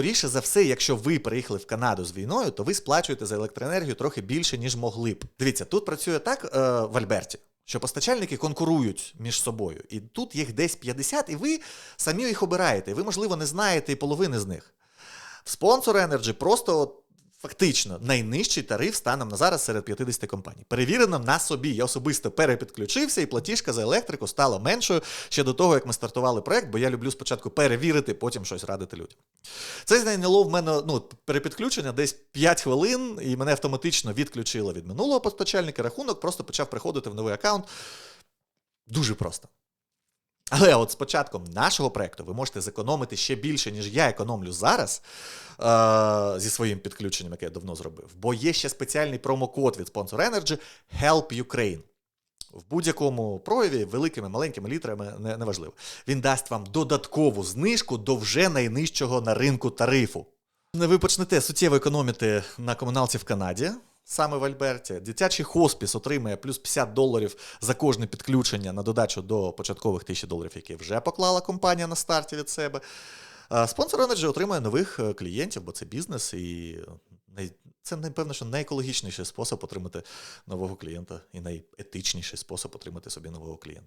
Скоріше за все, якщо ви приїхали в Канаду з війною, то ви сплачуєте за електроенергію трохи більше, ніж могли б. Дивіться, тут працює так е, в Альберті. Що постачальники конкурують між собою, і тут їх десь 50, і ви самі їх обираєте. Ви, можливо, не знаєте і половини з них. В спонсор Energy просто от, фактично найнижчий тариф станом на зараз серед 50 компаній. Перевірено на собі. Я особисто перепідключився, і платіжка за електрику стала меншою ще до того, як ми стартували проект, бо я люблю спочатку перевірити, потім щось радити людям. Це зайняло в мене ну, перепідключення десь 5 хвилин, і мене автоматично відключило від минулого постачальника. Рахунок просто почав приходити в новий аккаунт. Дуже просто. Але от з початком нашого проекту ви можете зекономити ще більше, ніж я економлю зараз е- зі своїм підключенням, яке я давно зробив. Бо є ще спеціальний промокод від Sponsor Energy Help Ukraine. В будь-якому прояві, великими, маленькими літерами, не, неважливо. Він дасть вам додаткову знижку до вже найнижчого на ринку тарифу. Ви почнете суттєво економити на комуналці в Канаді, саме в Альберті. Дитячий хоспіс отримає плюс 50 доларів за кожне підключення на додачу до початкових 1000 доларів, які вже поклала компанія на старті від себе. Спонсор Energy отримує нових е, клієнтів, бо це бізнес, і це, напевно, що найекологічніший спосіб отримати нового клієнта і найетичніший спосіб отримати собі нового клієнта.